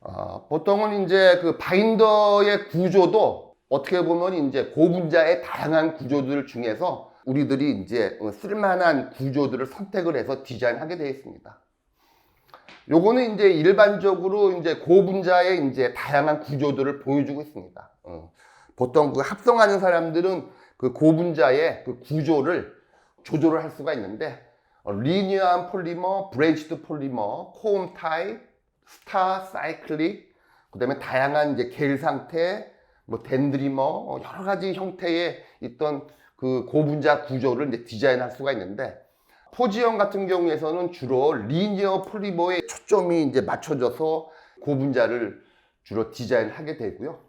어, 보통은 이제 그 바인더의 구조도 어떻게 보면 이제 고분자의 다양한 구조들 중에서 우리들이 이제 어, 쓸만한 구조들을 선택을 해서 디자인하게 되어 있습니다. 요거는 이제 일반적으로 이제 고분자의 이제 다양한 구조들을 보여주고 있습니다. 어, 보통 그 합성하는 사람들은 그 고분자의 그 구조를 조절을 할 수가 있는데 어, 리니어한 폴리머, 브레이치드 폴리머, 코음 타입, 스타, 사이클릭, 그 다음에 다양한 이제 겔 상태, 뭐 덴드리머 어, 여러 가지 형태의 있던 그 고분자 구조를 이제 디자인할 수가 있는데 포지형 같은 경우에서는 주로 리니어 폴리머에 초점이 이제 맞춰져서 고분자를 주로 디자인하게 되고요.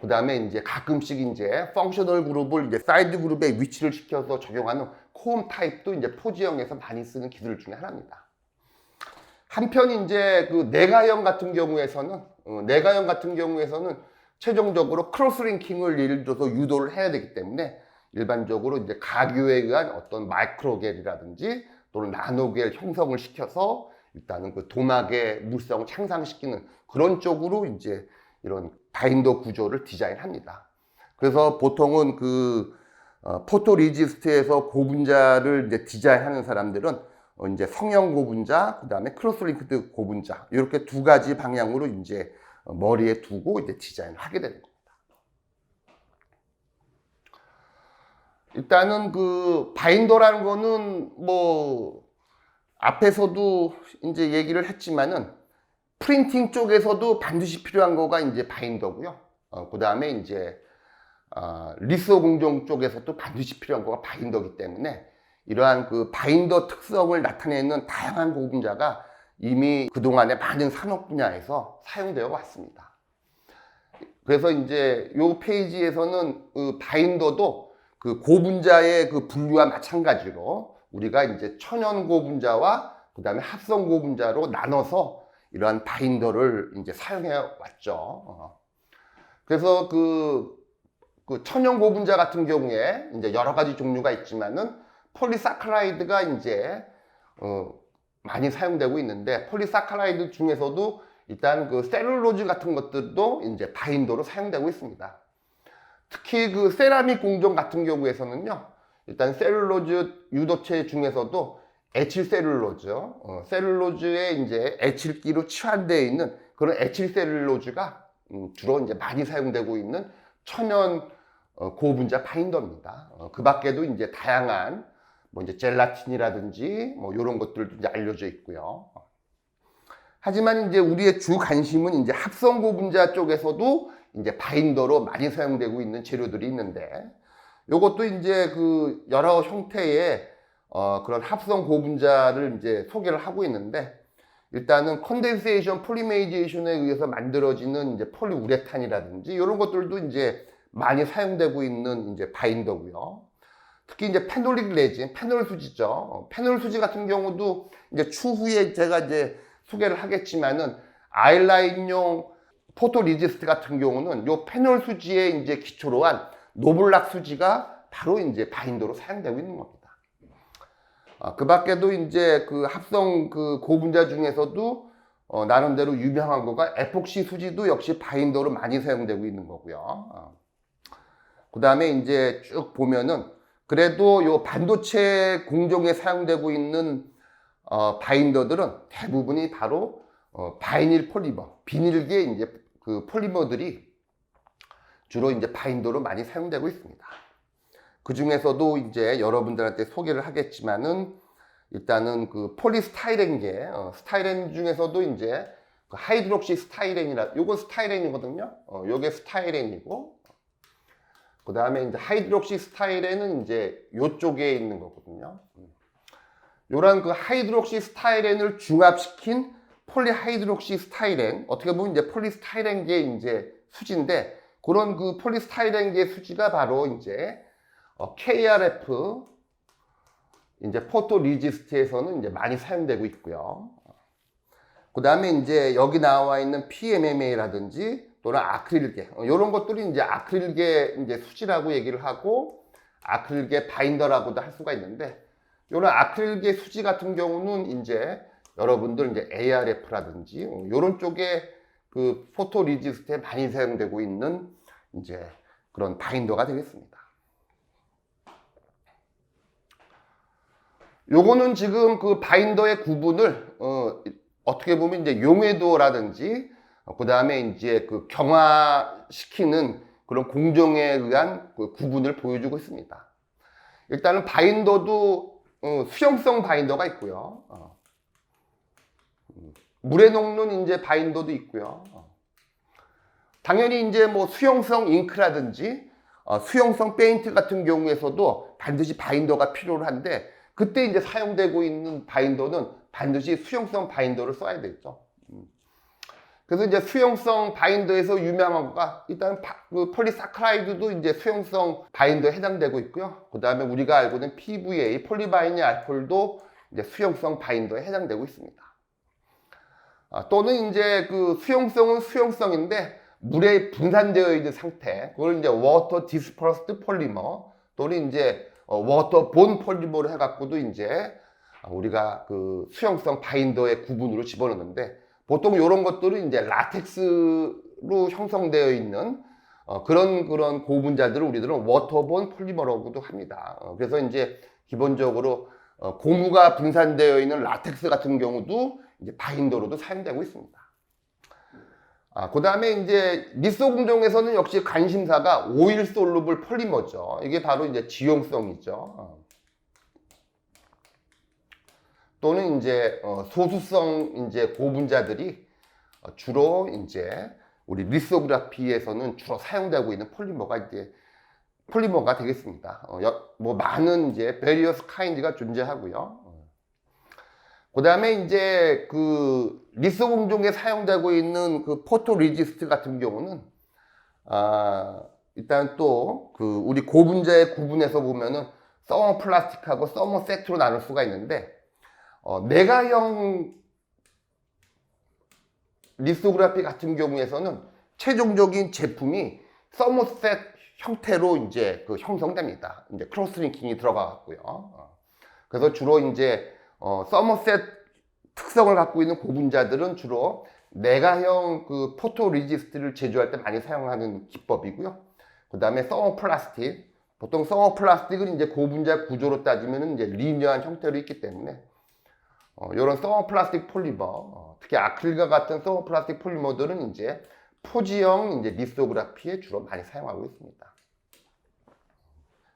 그 다음에 이제 가끔씩 이제 펑셔널 그룹을 이제 사이드 그룹에 위치를 시켜서 적용하는 코음 타입도 이제 포지형에서 많이 쓰는 기술 중에 하나입니다. 한편 이제 그 내가형 같은 경우에서는 어, 내가형 같은 경우에서는 최종적으로 크로스링킹을 예를 들어서 유도를 해야 되기 때문에 일반적으로 이제 가교에 의한 어떤 마이크로겔이라든지 또는 나노겔 형성을 시켜서 일단은 그 도막의 물성을 향상시키는 그런 쪽으로 이제 이런 바인더 구조를 디자인합니다. 그래서 보통은 그 어, 포토리지스트에서 고분자를 이제 디자인하는 사람들은 어, 이제 성형 고분자, 그 다음에 크로스링크드 고분자 이렇게 두 가지 방향으로 이제 어, 머리에 두고 이제 디자인을 하게 되는 겁니다. 일단은 그 바인더라는 거는 뭐 앞에서도 이제 얘기를 했지만은 프린팅 쪽에서도 반드시 필요한 거가 이제 바인더고요. 어, 그 다음에 이제 어, 리소 공정 쪽에서도 반드시 필요한 거가 바인더기 때문에 이러한 그 바인더 특성을 나타내는 다양한 고분자가 이미 그동안의 많은 산업 분야에서 사용되어 왔습니다. 그래서 이제 이 페이지에서는 그 바인더도 그 고분자의 그 분류와 마찬가지로 우리가 이제 천연 고분자와 그 다음에 합성 고분자로 나눠서 이러한 바인더를 이제 사용해 왔죠. 어. 그래서 그, 그 천연 고분자 같은 경우에 이제 여러 가지 종류가 있지만은 폴리사카라이드가 이제 어, 많이 사용되고 있는데 폴리사카라이드 중에서도 일단 그 셀룰로즈 같은 것들도 이제 바인더로 사용되고 있습니다. 특히 그 세라믹 공정 같은 경우에서는요. 일단 셀룰로즈 유도체 중에서도 에칠 셀룰로즈, 어, 셀룰로즈에 이제 에칠기로 치환되어 있는 그런 에칠 셀룰로즈가 음, 주로 이제 많이 사용되고 있는 천연 어, 고분자 바인더입니다. 어, 그 밖에도 이제 다양한 뭐 이제 젤라틴이라든지 뭐 이런 것들도 이제 알려져 있고요. 하지만 이제 우리의 주 관심은 이제 합성 고분자 쪽에서도 이제 바인더로 많이 사용되고 있는 재료들이 있는데 이것도 이제 그 여러 형태의 어 그런 합성 고분자를 이제 소개를 하고 있는데 일단은 컨덴세이션 폴리메이제이션에 의해서 만들어지는 이제 폴리우레탄이라든지 이런 것들도 이제 많이 사용되고 있는 이제 바인더고요. 특히 이제 페놀릭 레진, 페놀 수지죠. 어, 페놀 수지 같은 경우도 이제 추후에 제가 이제 소개를 하겠지만은 아이라인용 포토 리지스트 같은 경우는 요 페놀 수지에 이제 기초로 한 노블락 수지가 바로 이제 바인더로 사용되고 있는 겁니다. 아, 그 밖에도 이제 그 합성 그 고분자 중에서도 어, 나름대로 유명한 거가 에폭시 수지도 역시 바인더로 많이 사용되고 있는 거고요. 어. 그 다음에 이제 쭉 보면은 그래도 요 반도체 공정에 사용되고 있는 어, 바인더들은 대부분이 바로 어, 바이닐 폴리머, 비닐계 이제 그 폴리머들이 주로 이제 바인더로 많이 사용되고 있습니다. 그 중에서도 이제 여러분들한테 소개를 하겠지만은 일단은 그 폴리스타이렌계, 어, 스타이렌 중에서도 이제 그 하이드록시 스타이렌이라, 요건 스타이렌이거든요. 어, 요게 스타이렌이고, 그 다음에 이제 하이드록시 스타이렌은 이제 요쪽에 있는 거거든요. 요런 그 하이드록시 스타이렌을 중합시킨 폴리하이드록시 스타이렌 어떻게 보면 이제 폴리스타이렌계 이제 수지인데 그런 그 폴리스타이렌계 수지가 바로 이제 어, KRF 이제 포토 리지스트에서는 이제 많이 사용되고 있고요. 그 다음에 이제 여기 나와 있는 PMMA라든지 또는 아크릴계 이런 것들이 이제 아크릴계 이제 수지라고 얘기를 하고 아크릴계 바인더라고도 할 수가 있는데 이런 아크릴계 수지 같은 경우는 이제 여러분들 이제 ARF라든지 이런 쪽에 그 포토 리지스트에 많이 사용되고 있는 이제 그런 바인더가 되겠습니다. 요거는 지금 그 바인더의 구분을 어, 어떻게 보면 이제 용해도라든지 그 다음에 이제 그 경화시키는 그런 공정에 의한 그 구분을 보여주고 있습니다. 일단은 바인더도 어, 수용성 바인더가 있고요. 어. 음, 물에 녹는 이제 바인더도 있고요. 어. 당연히 이제 뭐 수용성 잉크라든지 어, 수용성 페인트 같은 경우에서도 반드시 바인더가 필요한데 그때 이제 사용되고 있는 바인더는 반드시 수용성 바인더를 써야 되겠죠. 음. 그래서 이제 수용성 바인더에서 유명한 거가 일단 바, 그 폴리사카라이드도 이제 수용성 바인더에 해당되고 있고요. 그 다음에 우리가 알고 있는 PVA, 폴리바이닐 알코올도 이제 수용성 바인더에 해당되고 있습니다. 아, 또는 이제 그 수용성은 수용성인데 물에 분산되어 있는 상태, 그걸 이제 워터 디스퍼스드 폴리머 또는 이제 어, 워터 본 폴리머로 해갖고도 이제 우리가 그 수용성 바인더의 구분으로 집어넣는데 보통 이런 것들은 이제 라텍스로 형성되어 있는 어, 그런 그런 고분자들을 우리들은 워터본 폴리머라고도 합니다. 어, 그래서 이제 기본적으로 어, 고무가 분산되어 있는 라텍스 같은 경우도 이제 바인더로도 사용되고 있습니다. 아, 그 다음에 이제 미소 공정에서는 역시 관심사가 오일 솔루블 폴리머죠. 이게 바로 이제 지용성이죠. 어. 또는 이제 어, 소수성 이제 고분자들이 어, 주로 이제 우리 리소그라피에서는 주로 사용되고 있는 폴리머가 이제 폴리머가 되겠습니다. 어, 여, 뭐 많은 이제 베리어스 카인드가 존재하고요. 그 다음에 이제 그 리스 공정에 사용되고 있는 그 포토 리지스트 같은 경우는 아 일단 또 그 우리 고분자의 구분에서 보면은 서머 플라스틱하고 서머 세트로 나눌 수가 있는데 어, 내가형 리소그라피 같은 경우에서는 최종적인 제품이 서머셋 형태로 이제 그 형성됩니다. 이제 크로스링킹이 들어가고요. 어. 그래서 주로 이제 어, 서머셋 특성을 갖고 있는 고분자들은 주로 내가형 그 포토 리지스트를 제조할 때 많이 사용하는 기법이고요. 그 다음에 서머 플라스틱. 보통 서머 플라스틱은 이제 고분자 구조로 따지면 이제 리니어한 형태로 있기 때문에 어, 이런 서머 플라스틱 폴리머, 어, 특히 아크릴과 같은 서머 플라스틱 폴리머들은 이제 포지형 이제 리소그라피에 주로 많이 사용하고 있습니다.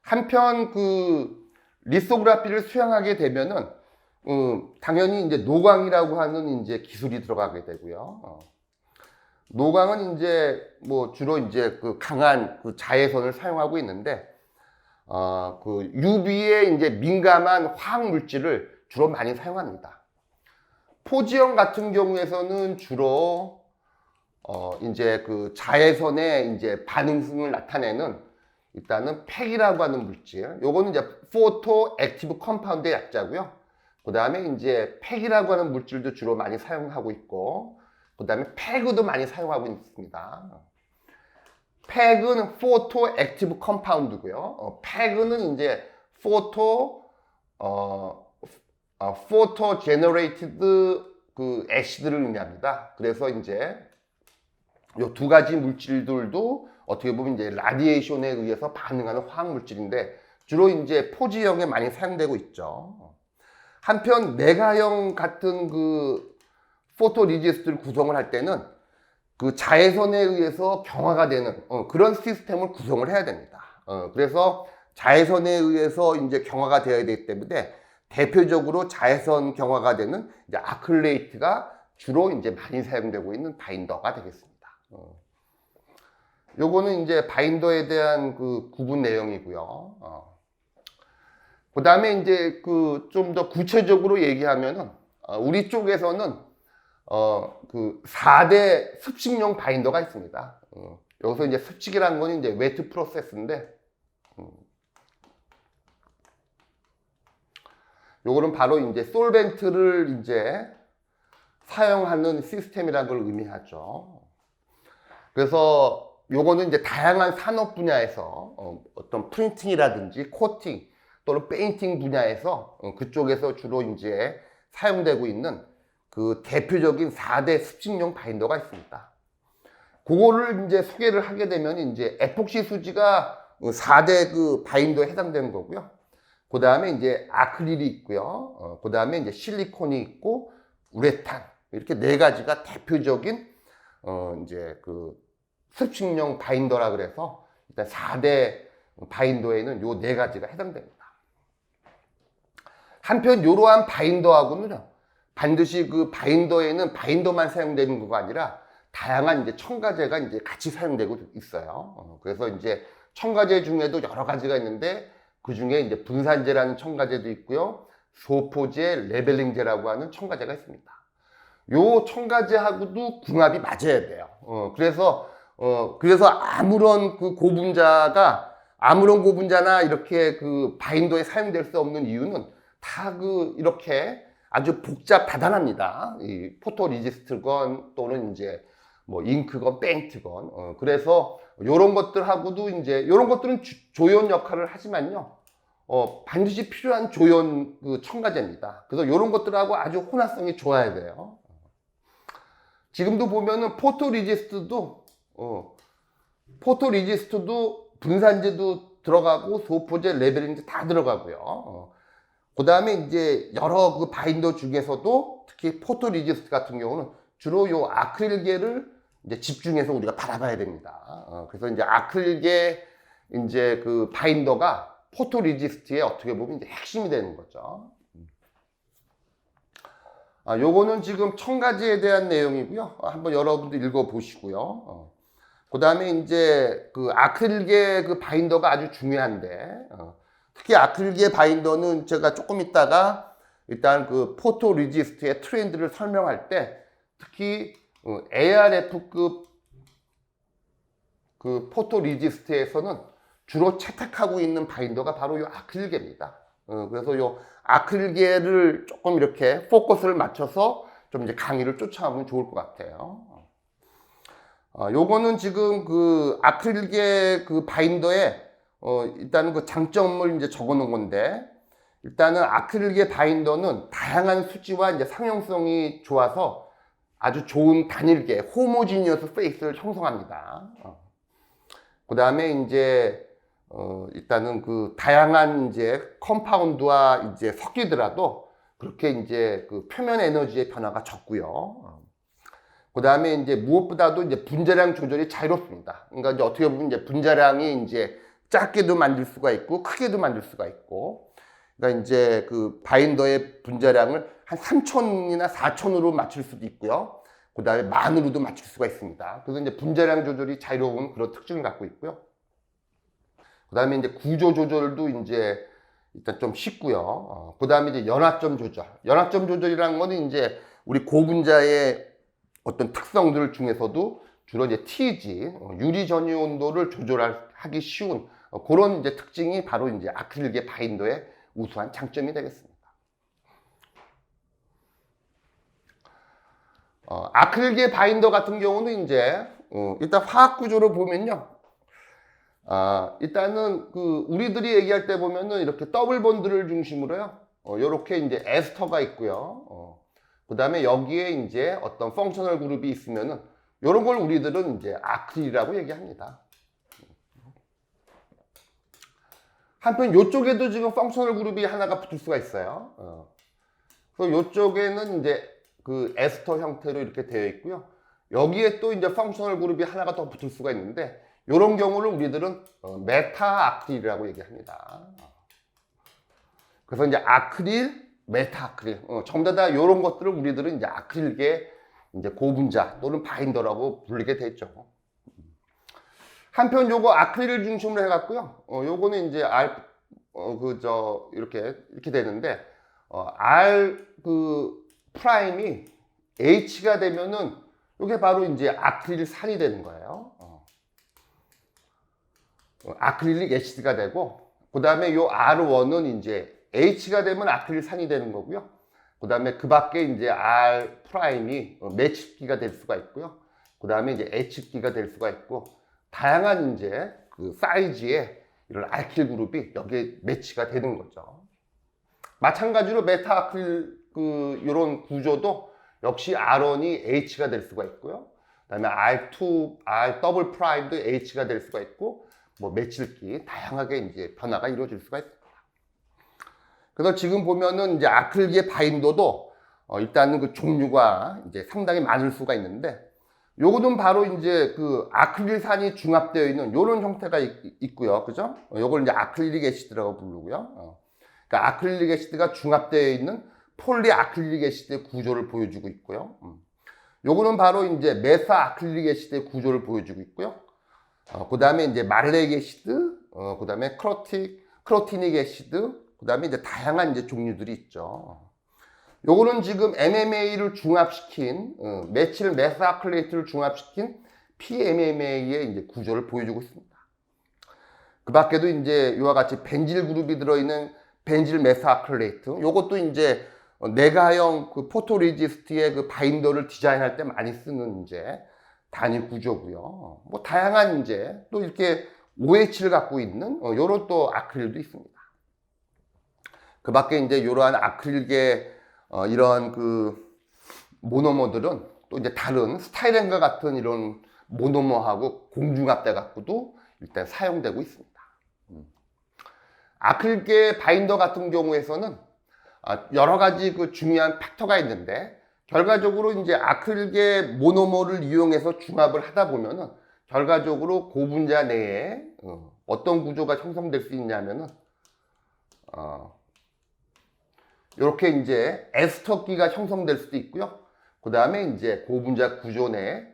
한편 그 리소그라피를 수행하게 되면은 음, 당연히 이제 노광이라고 하는 이제 기술이 들어가게 되고요. 어. 노광은 이제 뭐 주로 이제 그 강한 그 자외선을 사용하고 있는데 어, 그 UV에 이제 민감한 화학 물질을 주로 많이 사용합니다. 포지형 같은 경우에서는 주로 어, 이제 그 자외선의 이제 반응성을 나타내는 일단은 팩이라고 하는 물질. 요거는 이제 포토 액티브 컴파운드의 약자고요. 그 다음에 이제 팩이라고 하는 물질도 주로 많이 사용하고 있고, 그 다음에 패그도 많이 사용하고 있습니다. 팩은 포토 액티브 컴파운드고요. 어, 패그는 이제 포토 어, 어 포토 제너레이티드 그 애시드를 의미합니다. 그래서 이제 이두 가지 물질들도 어떻게 보면 이제 라디에이션에 의해서 반응하는 화학 물질인데 주로 이제 포지형에 많이 사용되고 있죠. 한편 메가형 같은 그 포토 리지스트를 구성을 할 때는 그 자외선에 의해서 경화가 되는 어, 그런 시스템을 구성을 해야 됩니다. 어, 그래서 자외선에 의해서 이제 경화가 되어야 되기 때문에 대표적으로 자외선 경화가 되는 이제 아클레이트가 주로 이제 많이 사용되고 있는 바인더가 되겠습니다. 어. 요거는 이제 바인더에 대한 그 구분 내용이고요. 어. 그 다음에 이제 그 좀 더 구체적으로 얘기하면은 어, 우리 쪽에서는 어 그 4대 습식용 바인더가 있습니다. 어, 여기서 이제 습식이라는 건 이제 웨트 프로세스인데 음. 요거는 바로 이제 솔벤트를 이제 사용하는 시스템이라는 걸 의미하죠. 그래서 요거는 이제 다양한 산업 분야에서 어, 떤 프린팅이라든지 코팅 또는 페인팅 분야에서 어, 그쪽에서 주로 이제 사용되고 있는 그 대표적인 4대 습식용 바인더가 있습니다. 그거를 이제 소개를 하게 되면 이제 에폭시 수지가 4대 그 바인더에 해당되는 거고요. 그 다음에 이제 아크릴이 있고요. 어, 그 다음에 이제 실리콘이 있고 우레탄 이렇게 네 가지가 대표적인 어 이제 그 습식용 바인더라 그래서 일단 4대 바인더에는 요 네 가지가 해당됩니다. 한편 이러한 바인더하고는요 반드시 그 바인더에는 바인더만 사용되는 거가 아니라 다양한 이제 첨가제가 이제 같이 사용되고 있어요. 어, 그래서 이제 첨가제 중에도 여러 가지가 있는데 그 중에 이제 분산제라는 첨가제도 있고요. 소포제, 레벨링제라고 하는 첨가제가 있습니다. 요 첨가제하고도 궁합이 맞아야 돼요. 어, 그래서 어, 그래서 아무런 그 고분자가 아무런 고분자나 이렇게 그 바인더에 사용될 수 없는 이유는 다 그 이렇게 아주 복잡 다단합니다. 이 포토 리지스트건 또는 이제 뭐 잉크건 페인트건 어, 그래서 요런 것들하고도 이제 요런 것들은 주- 조연 역할을 하지만요. 어, 반드시 필요한 조연 그 첨가제입니다. 그래서 요런 것들하고 아주 혼합성이 좋아야 돼요. 지금도 보면은 포토 리지스트도 어, 포토 리지스트도 분산제도 들어가고 소포제 레벨링제 다 들어가고요. 어. 그 다음에 이제 여러 그 바인더 중에서도 특히 포토 리지스트 같은 경우는 주로 요 아크릴계를 이제 집중해서 우리가 바라봐야 됩니다. 어, 그래서 이제 아크릴계 이제 그 바인더가 포토 리지스트의 어떻게 보면 이제 핵심이 되는 거죠. 아, 요거는 지금 첨가지에 대한 내용이고요. 어, 한번 여러분들 읽어 보시고요. 어. 그 다음에 이제 그 아크릴계 그 바인더가 아주 중요한데, 어. 특히 아크릴계 바인더는 제가 조금 있다가 일단 그 포토 리지스트의 트렌드를 설명할 때 특히 어, ARF급 그 포토 리지스트에서는 주로 채택하고 있는 바인더가 바로 이 아크릴계입니다. 어, 그래서 이 아크릴계를 조금 이렇게 포커스를 맞춰서 좀 이제 강의를 쫓아가면 좋을 것 같아요. 어, 요거는 지금 그 아크릴계 그 바인더에 어, 일단은 그 장점을 이제 적어 놓은 건데 일단은 아크릴계 바인더는 다양한 수지와 이제 상용성이 좋아서 아주 좋은 단일계 호모지니어스 페이스를 형성합니다. 그 다음에 이제 어, 일단은 그 다양한 이제 컴파운드와 이제 섞이더라도 그렇게 이제 그 표면 에너지의 변화가 적고요. 그 다음에 이제 무엇보다도 이제 분자량 조절이 자유롭습니다. 그러니까 이제 어떻게 보면 이제 분자량이 이제 작게도 만들 수가 있고 크게도 만들 수가 있고 그러니까 이제 그 바인더의 분자량을 한 3촌이나 4촌으로 맞출 수도 있고요. 그 다음에 만으로도 맞출 수가 있습니다. 그래서 이제 분자량 조절이 자유로운 그런 특징을 갖고 있고요. 그 다음에 이제 구조 조절도 이제 일단 좀 쉽고요. 어, 그 다음에 이제 연화점 조절. 연화점 조절이라는 거는 이제 우리 고분자의 어떤 특성들 중에서도 주로 이제 TG, 어, 유리 전유 온도를 조절하기 쉬운 어, 그런 이제 특징이 바로 이제 아크릴계 바인더의 우수한 장점이 되겠습니다. 어, 아크릴계 바인더 같은 경우는 이제 어, 일단 화학 구조를 보면요. 아, 일단은 그 우리들이 얘기할 때 보면은 이렇게 더블 본드를 중심으로요. 어, 요렇게 이제 에스터가 있고요. 어, 그다음에 여기에 이제 어떤 펑셔널 그룹이 있으면은 요런 걸 우리들은 이제 아크릴이라고 얘기합니다. 한편 요쪽에도 지금 펑셔널 그룹이 하나가 붙을 수가 있어요. 어. 그래서 요쪽에는 이제 그 에스터 형태로 이렇게 되어 있고요. 여기에 또 이제 펑셔널 그룹이 하나가 더 붙을 수가 있는데 이런 경우를 우리들은 어, 메타 아크릴이라고 얘기합니다. 그래서 이제 아크릴, 메타 아크릴, 어, 전부 다 이런 것들을 우리들은 이제 아크릴계 이제 고분자 또는 바인더라고 부르게 됐죠. 한편 요거 아크릴을 중심으로 해갖고요. 어, 요거는 이제 R, 어, 그, 저, 이렇게, 이렇게 되는데, 어, R 그 프라임이 H가 되면은 요게 바로 이제 아크릴 산이 되는 거예요. 아크릴릭 애시드가 되고, 그 다음에 요 R1은 이제 H가 되면 아크릴 산이 되는 거고요. 그 다음에 그 밖에 이제 R 프라임이 어, 매칩기가 될 수가 있고요. 그 다음에 이제 H기가 될 수가 있고, 다양한 이제 그 사이즈의 이런 알킬 그룹이 여기에 매치가 되는 거죠. 마찬가지로 메타 아크릴 그 이런 구조도 역시 R1이 H가 될 수가 있고요. 그다음에 R2, R 더블 프라임도 H가 될 수가 있고 뭐 메칠기 다양하게 이제 변화가 이루어질 수가 있습니다. 그래서 지금 보면은 이제 아크릴기의 바인더도 어, 일단은 그 종류가 이제 상당히 많을 수가 있는데 요거는 바로 이제 그 아크릴산이 중합되어 있는 요런 형태가 있, 고요 그죠? 어, 요걸 이제 아크릴릭 애시드라고 부르고요. 어. 그러니까 아크릴릭 애시드가 중합되어 있는 폴리 아크릴릭 애시드의 구조를 보여주고 있고요. 음. 요거는 바로 이제 메사 아크릴릭 애시드의 구조를 보여주고 있고요. 어, 그 다음에 이제 말렉 애시드, 어, 그 다음에 크로틱, 크로티닉 애시드, 그 다음에 이제 다양한 이제 종류들이 있죠. 요거는 지금 MMA를 중합시킨, 어, 메칠 메사클레이트를 중합시킨 PMMA의 이제 구조를 보여주고 있습니다. 그 밖에도 이제 이와 같이 벤질 그룹이 들어있는 벤질 메사클레이트, 요것도 이제 어, 내가형 그 포토리지스트의 그 바인더를 디자인할 때 많이 쓰는 이제 단일 구조고요. 뭐 다양한 이제 또 이렇게 OH를 갖고 있는 어, 요런 또 아크릴도 있습니다. 그 밖에 이제 이러한 아크릴계 어, 이런 그 모노머들은 또 이제 다른 스타일렌과 같은 이런 모노머하고 공중합대 갖고도 일단 사용되고 있습니다. 음. 아크릴계 바인더 같은 경우에서는 아, 여러 가지 그 중요한 팩터가 있는데 결과적으로 이제 아크릴계 모노머를 이용해서 중합을 하다 보면은 결과적으로 고분자 내에 어, 어떤 구조가 형성될 수 있냐면은 어, 이렇게 이제 에스터기가 형성될 수도 있고요. 그 다음에 이제 고분자 구조 내에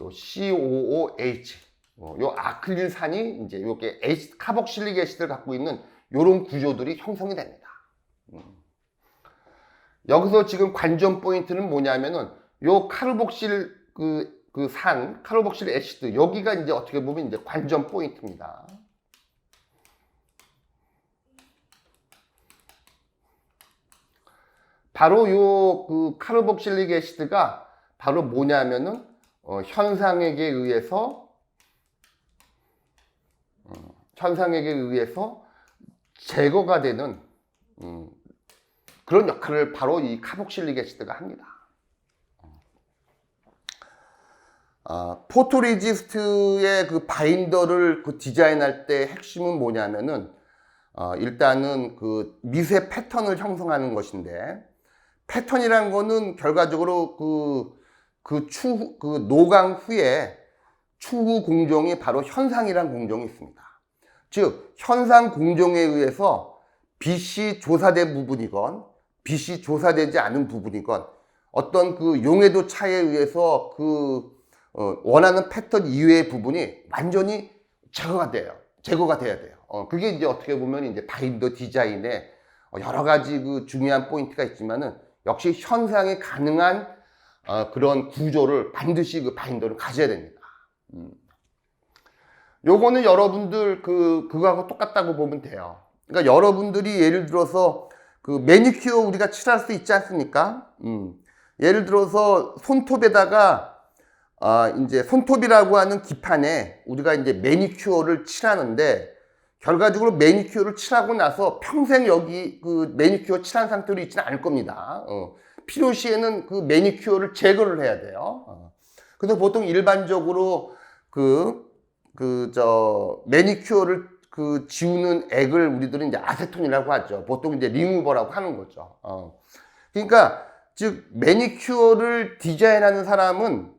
요 COOH, 어, 요 아크릴산이 이제 H, 카복실릭 애시드를 갖고 있는 이런 구조들이 형성이 됩니다. 음. 여기서 지금 관전 포인트는 뭐냐면은 요 카르복실 그, 그 산, 카르복실 애시드, 여기가 이제 어떻게 보면 이제 관전 포인트입니다. 바로 요 그 카르복실릭 애시드가 바로 뭐냐면은 어, 현상액에 의해서 어, 현상액에 의해서 제거가 되는 음, 그런 역할을 바로 이 카복실릭 애시드가 합니다. 아, 포토리지스트의 그 바인더를 그 디자인할 때 핵심은 뭐냐면은 어, 일단은 그 미세 패턴을 형성하는 것인데 패턴이라는 거는 결과적으로 그, 그 추, 그 노강 후에 추후 공정이 바로 현상이라는 공정이 있습니다. 즉, 현상 공정에 의해서 빛이 조사된 부분이건 빛이 조사되지 않은 부분이건 어떤 그 용해도 차에 의해서 그 어, 원하는 패턴 이외의 부분이 완전히 제거가 돼요. 제거가 돼야 돼요. 어, 그게 이제 어떻게 보면 이제 바인더 디자인에 여러 가지 그 중요한 포인트가 있지만은 역시 현상이 가능한 어, 그런 구조를 반드시 그 바인더를 가져야 됩니다. 음. 요거는 여러분들 그 그거하고 똑같다고 보면 돼요. 그러니까 여러분들이 예를 들어서 그 매니큐어 우리가 칠할 수 있지 않습니까? 음. 예를 들어서 손톱에다가 아 이제 손톱이라고 하는 기판에 우리가 이제 매니큐어를 칠하는데 결과적으로 매니큐어를 칠하고 나서 평생 여기 그 매니큐어 칠한 상태로 있지는 않을 겁니다. 어. 필요시에는 그 매니큐어를 제거를 해야 돼요. 어. 근데 보통 일반적으로 그, 그, 저, 매니큐어를 그 지우는 액을 우리들은 이제 아세톤이라고 하죠. 보통 이제 리무버라고 하는 거죠. 어. 그러니까, 즉, 매니큐어를 디자인하는 사람은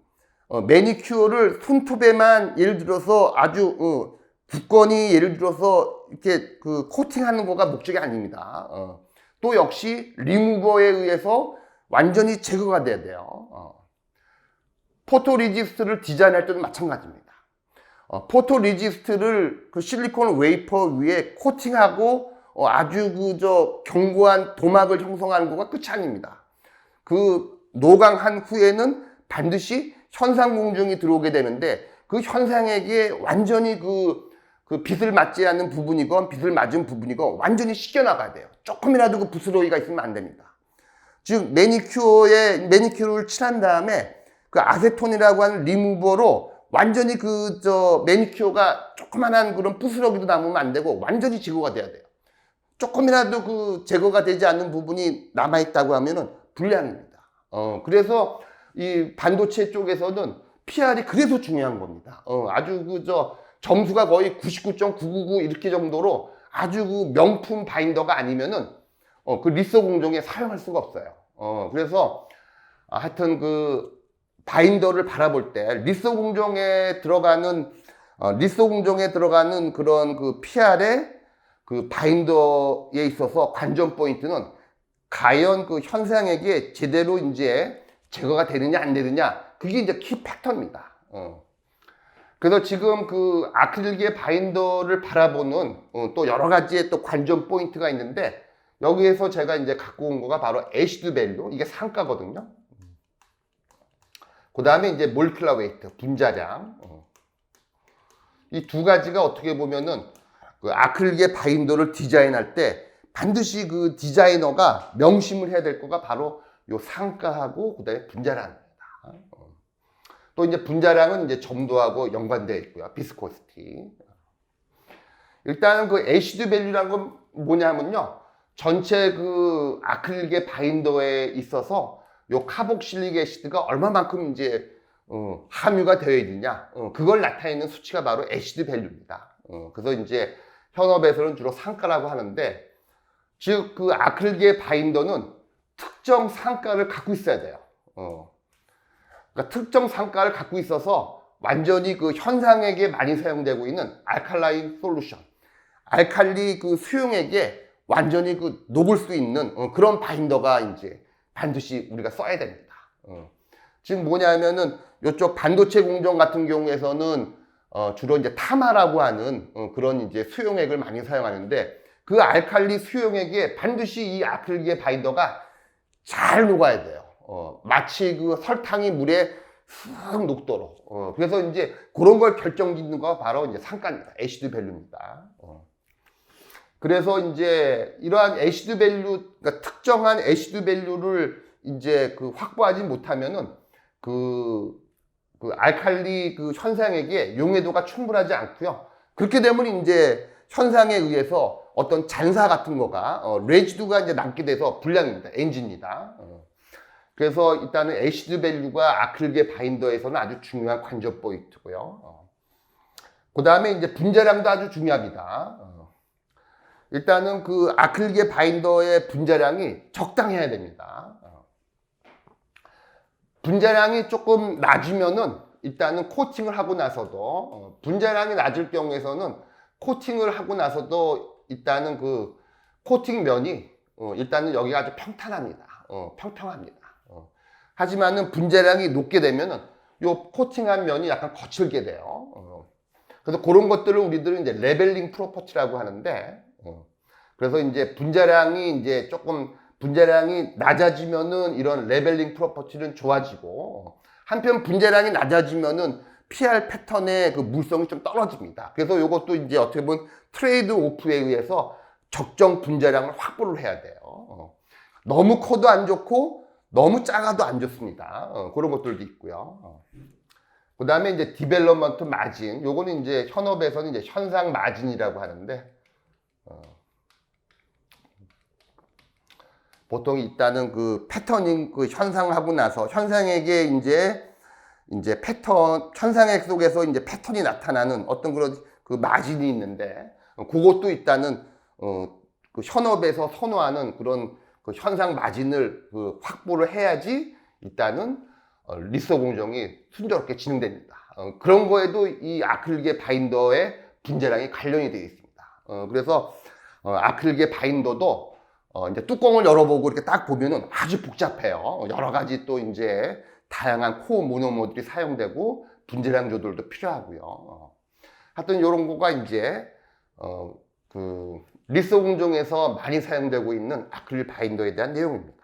어, 매니큐어를 손톱에만 예를 들어서 아주, 어, 두건이 예를 들어서 이렇게 그 코팅하는 거가 목적이 아닙니다. 어. 또 역시 리무버에 의해서 완전히 제거가 돼야 돼요. 어. 포토리지스트를 디자인할 때도 마찬가지입니다. 어, 포토리지스트를 그 실리콘 웨이퍼 위에 코팅하고 어, 아주 그저 견고한 도막을 형성하는 거가 끝이 아닙니다. 그 노강한 후에는 반드시 현상 공정이 들어오게 되는데 그 현상에게 완전히 그, 그 빛을 맞지 않는 부분이건 빛을 맞은 부분이건 완전히 씻겨나가야 돼요. 조금이라도 그 부스러기가 있으면 안 됩니다. 즉 매니큐어에 매니큐어를 칠한 다음에 그 아세톤이라고 하는 리무버로 완전히 그 저 매니큐어가 조그만한 그런 부스러기도 남으면 안 되고 완전히 제거가 돼야 돼요. 조금이라도 그 제거가 되지 않는 부분이 남아 있다고 하면은 불량입니다. 어 그래서 이 반도체 쪽에서는 PR이 그래서 중요한 겁니다. 어, 아주 그 저 점수가 거의 99.999 이렇게 정도로 아주 그 명품 바인더가 아니면은 어, 그 리서 공정에 사용할 수가 없어요. 어, 그래서 아, 하여튼 그 바인더를 바라볼 때 리서 공정에 들어가는 어, 리서 공정에 들어가는 그런 그 PR의 그 바인더에 있어서 관전 포인트는 과연 그 현상에게 제대로 이제 제거가 되느냐 안 되느냐 그게 이제 키 팩터입니다. 어. 그래서 지금 그 아크릴기의 바인더를 바라보는 어, 또 여러 가지의 또 관전 포인트가 있는데 여기에서 제가 이제 갖고 온 거가 바로 에시드 밸류 이게 상가거든요. 그 다음에 이제 몰큘라 웨이트 분자량 어. 이두 가지가 어떻게 보면은 그 아크릴기의 바인더를 디자인할 때 반드시 그 디자이너가 명심을 해야 될 거가 바로 요 상가하고 그다음에 분자량입니다. 어. 또 이제 분자량은 이제 점도하고 연관되어 있고요. 비스코시티. 일단은 그 에시드 밸류라는 건 뭐냐면요. 전체 그 아크릴계 바인더에 있어서 요 카복실릭 애시드가 얼마만큼 이제 어, 함유가 되어 있느냐 어, 그걸 나타내는 수치가 바로 애시드 밸류입니다. 어, 그래서 이제 현업에서는 주로 상가라고 하는데 즉 그 아크릴계 바인더는 특정 상가를 갖고 있어야 돼요. 어. 그러니까 특정 상가를 갖고 있어서 완전히 그 현상에게 많이 사용되고 있는 알칼라인 솔루션, 알칼리 그 수용액에 완전히 그 녹을 수 있는 어, 그런 바인더가 이제 반드시 우리가 써야 됩니다. 어. 지금 뭐냐면은 이쪽 반도체 공정 같은 경우에서는 어, 주로 이제 타마라고 하는 어, 그런 이제 수용액을 많이 사용하는데 그 알칼리 수용액에 반드시 이 아크릴기의 바인더가 잘 녹아야 돼요. 어, 마치 그 설탕이 물에 쓱 녹도록. 어, 그래서 이제 그런 걸 결정짓는 거가 바로 이제 상가입니다. 에시드 밸류입니다. 어. 그래서 이제 이러한 에시드 밸류, 그러니까 특정한 에시드 밸류를 이제 그 확보하지 못하면은 그, 그 알칼리 그 현상에게 용해도가 충분하지 않고요. 그렇게 되면 이제 현상에 의해서 어떤 잔사 같은 거가 어, 레지두가 이제 남게 돼서 불량입니다. 엔진이다. 어. 그래서 일단은 에시드 밸류가 아크릴계 바인더에서는 아주 중요한 관전 포인트고요. 어. 그 다음에 이제 분자량도 아주 중요합니다. 어. 일단은 그 아크릴계 바인더의 분자량이 적당해야 됩니다. 어. 분자량이 조금 낮으면은 일단은 코팅을 하고 나서도 어, 분자량이 낮을 경우에서는 코팅을 하고 나서도 일단은 그 코팅 면이 어, 일단은 여기가 아주 평탄합니다. 어, 평평합니다. 어. 하지만은 분자량이 높게 되면은 요 코팅한 면이 약간 거칠게 돼요. 어. 그래서 그런 것들을 우리들은 이제 레벨링 프로퍼티라고 하는데 어. 그래서 이제 분자량이 이제 조금 분자량이 낮아지면은 이런 레벨링 프로퍼티는 좋아지고 한편 분자량이 낮아지면은 PR 패턴의 그 물성이 좀 떨어집니다. 그래서 이것도 이제 어떻게 보면 트레이드 오프에 의해서 적정 분자량을 확보를 해야 돼요. 어. 너무 커도 안 좋고 너무 작아도 안 좋습니다. 어, 그런 것들도 있고요. 그 다음에 이제 디벨롭먼트 마진. 요거는 이제 현업에서는 이제 현상 마진이라고 하는데, 어, 보통 일단은 그 패터닝 그 현상을 하고 나서 현상에게 이제 이제 패턴 현상액 속에서 이제 패턴이 나타나는 어떤 그런 그 마진이 있는데 어, 그것도 일단은 어, 그 현업에서 선호하는 그런 그 현상 마진을 그 확보를 해야지 일단은 어, 리서 공정이 순조롭게 진행됩니다. 어, 그런 거에도 이 아크릴계 바인더의 분자량이 관련이 되어 있습니다. 어, 그래서 어, 아크릴계 바인더도 어, 이제 뚜껑을 열어보고 이렇게 딱 보면은 아주 복잡해요. 여러 가지 또 이제 다양한 코어 모노머들이 사용되고 분자량 조절도 필요하고요. 어. 하여튼 이런 거가 이제 어, 그 리서 공정에서 많이 사용되고 있는 아크릴 바인더에 대한 내용입니다.